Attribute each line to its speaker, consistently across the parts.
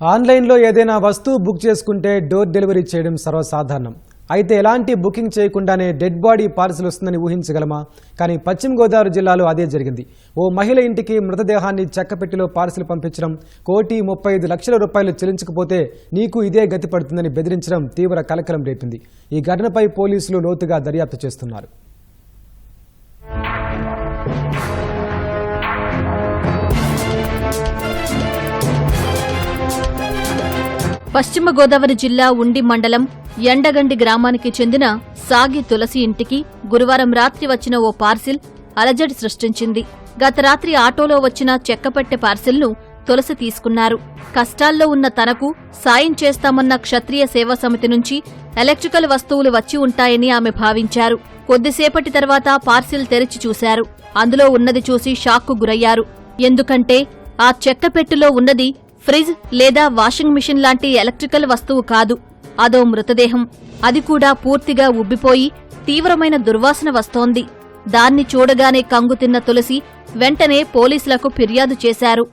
Speaker 1: ఆన్లైన్లో ఏదైనా వస్తువు బుక్ చేసుకుంటే డోర్ డెలివరీ చేయడం సర్వసాధారణం. అయితే ఎలాంటి బుకింగ్ చేయకుండానే డెడ్ బాడీ పార్సిల్ వస్తుందని ఊహించగలమా? కానీ పశ్చిమ గోదావరి జిల్లాలో అదే జరిగింది. ఓ మహిళ ఇంటికి మృతదేహాన్ని చెక్కపెట్టిలో పార్సిల్ పంపించడం కోటి ముప్పై ఐదు లక్షల రూపాయలు చెల్లించకపోతే నీకు ఇదే గతి పడుతుందని బెదిరించడం తీవ్ర కలకలం రేపింది. ఈ ఘటనపై పోలీసులు లోతుగా దర్యాప్తు చేస్తున్నారు.
Speaker 2: పశ్చిమ గోదావరి జిల్లా ఉండి మండలం ఎండగండి గ్రామానికి చెందిన సాగి తులసి ఇంటికి గురువారం రాత్రి వచ్చిన ఓ పార్సిల్ అలజడి సృష్టించింది. గత రాత్రి ఆటోలో వచ్చిన చెక్కపెట్టె పార్సిల్ను తులసి తీసుకున్నారు. కష్టాల్లో ఉన్న తనకు సాయం చేస్తామన్న క్షత్రియ సేవా సమితి నుంచి ఎలక్ట్రికల్ వస్తువులు వచ్చి ఉంటాయని ఆమె భావించారు. కొద్దిసేపటి తర్వాత పార్సిల్ తెరిచి చూశారు. అందులో ఉన్నది చూసి షాక్కు గురయ్యారు. ఎందుకంటే ఆ చెక్కపెట్టులో ఉన్నది ఫ్రిజ్ లేదా వాషింగ్ మిషన్ లాంటి ఎలక్ట్రికల్ వస్తువు కాదు. అదో మృతదేహం. అది కూడా పూర్తిగా ఉబ్బిపోయి తీవ్రమైన దుర్వాసన వస్తోంది. దాన్ని చూడగానే కంగుతిన్న తులసి వెంటనే పోలీసులకు ఫిర్యాదు చేశారు.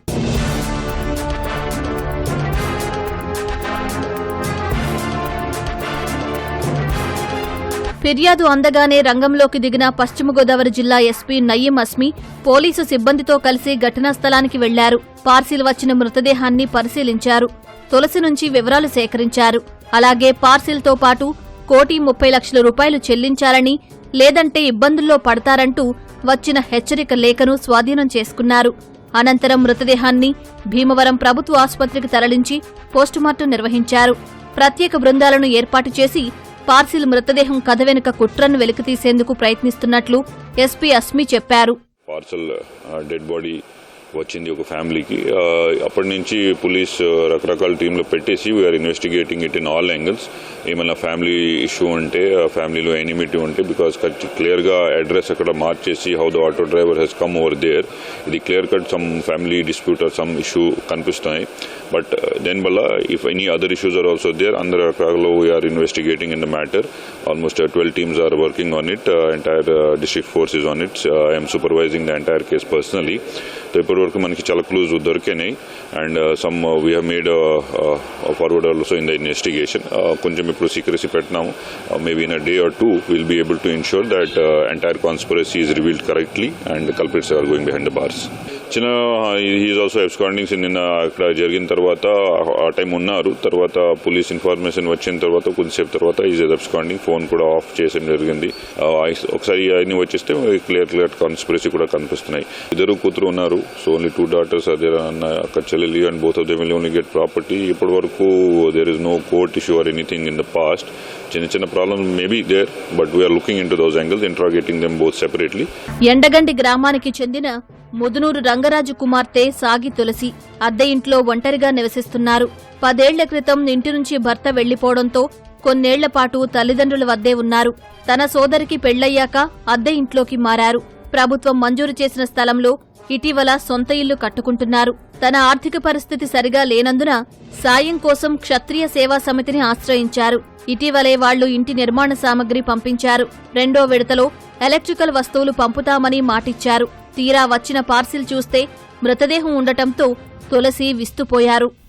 Speaker 2: ఫిర్యాదు అందగానే రంగంలోకి దిగిన పశ్చిమ గోదావరి జిల్లా ఎస్పీ నయీం అస్మి పోలీసు సిబ్బందితో కలిసి ఘటనా స్థలానికి వెళ్ళారు. పార్సిల్ వచ్చిన మృతదేహాన్ని పరిశీలించారు. తులసి నుంచి వివరాలు సేకరించారు. అలాగే పార్సిల్తో పాటు కోటి ముప్పై లక్షల రూపాయలు చెల్లించాలని లేదంటే ఇబ్బందుల్లో పడతారంటూ వచ్చిన హెచ్చరిక లేఖను స్వాధీనం చేసుకున్నారు. అనంతరం మృతదేహాన్ని భీమవరం ప్రభుత్వ ఆసుపత్రికి తరలించి పోస్టుమార్టం నిర్వహించారు. ప్రత్యేక బృందాలను ఏర్పాటు చేసి పార్సిల్ మృతదేహం కథ వెనుక కుట్రను వెలికితీసేందుకు ప్రయత్నిస్తున్నట్లు ఎస్పీ అస్మి చెప్పారు.
Speaker 3: పార్సల్ డెడ్ బాడీ వచ్చింది ఒక ఫ్యామిలీకి. అప్పటి నుంచి పోలీస్ రకరకాల టీంలు పెట్టేసి we are investigating it in all angles ఏమైనా ఫ్యామిలీ ఇష్యూ ఉంటే ఫ్యామిలీలో ఎనిమిటీ ఉంటే బికాస్ క్లియర్గా అడ్రస్ అక్కడ మార్చేసి how the auto driver he's come over there ఇది clear cut some family dispute or some issue కనిపిస్తున్నాయి. బట్ దెన్ వల్ల if any other issues are also there అందరు రకాలలో we are investigating in the matter almost twelve teams are working on it entire district force is on it I'm supervising the entire case personally ఇప్పుడు వరకు మనకి చాలా clues దొరికినాయి. And some we have made forward also in the investigation కొంచెం ఇప్పుడు secrecy పెట్టినాము maybe in a day or two will be able to ensure that entire conspiracy is revealed correctly and culprits are going behind the bars వచ్చిన he is also abscondings నిన్న అక్కడ జరిగిన తర్వాత ఆ time ఉన్నారు. తర్వాత పోలీస్ ఇన్ఫర్మేషన్ వచ్చిన తర్వాత కొద్దిసేపు తర్వాత ఈజ్ ఎబ్స్కాండింగ్ ఫోన్ కూడా ఆఫ్ చేయడం జరిగింది. ఒకసారి అవన్నీ వచ్చేస్తే క్లియర్ క్లియర్ కాన్స్పిరసీ కూడా కనిపిస్తున్నాయి. ఇద్దరు కూతురు ఉన్నారు. సో ఓన్లీ టూ డాటర్స్ అదే అన్న అక్క చెల్లెలి and both of them will only get property ఇప్పటి వరకు there is no court issue or anything in the past చిన్న చిన్న problems maybe there but we are looking into those angles interrogating them both separately
Speaker 2: Endagandi గ్రామానికి చెందిన ముదునూరు రంగరాజు కుమార్తె సాగి తులసి అద్దె ఇంట్లో ఒంటరిగా నివసిస్తున్నారు. పదేళ్ళ క్రితం ఇంటి నుంచి భర్త వెళ్ళిపోవడంతో కొన్నేళ్ళపాటు తల్లిదండ్రుల వద్దే ఉన్నారు. తన సోదరికి పెళ్ళయ్యాక అద్దె ఇంట్లోకి మారారు. ప్రభుత్వం మంజూరు చేసిన స్థలంలో ఇటీవల సొంత ఇల్లు కట్టుకుంటున్నారు. తన ఆర్థిక పరిస్థితి సరిగా లేనందున సాయం కోసం క్షత్రియ సేవా సమితిని ఆశ్రయించారు. ఇటీవలే వాళ్ళు ఇంటి నిర్మాణ సామగ్రి పంపించారు. రెండో విడతలో ఎలక్ట్రికల్ వస్తువులు పంపుతామని మాటిచ్చారు. తీరా వచ్చిన పార్సిల్ చూస్తే మృతదేహం ఉండటంతో తులసి విస్తుపోయారు.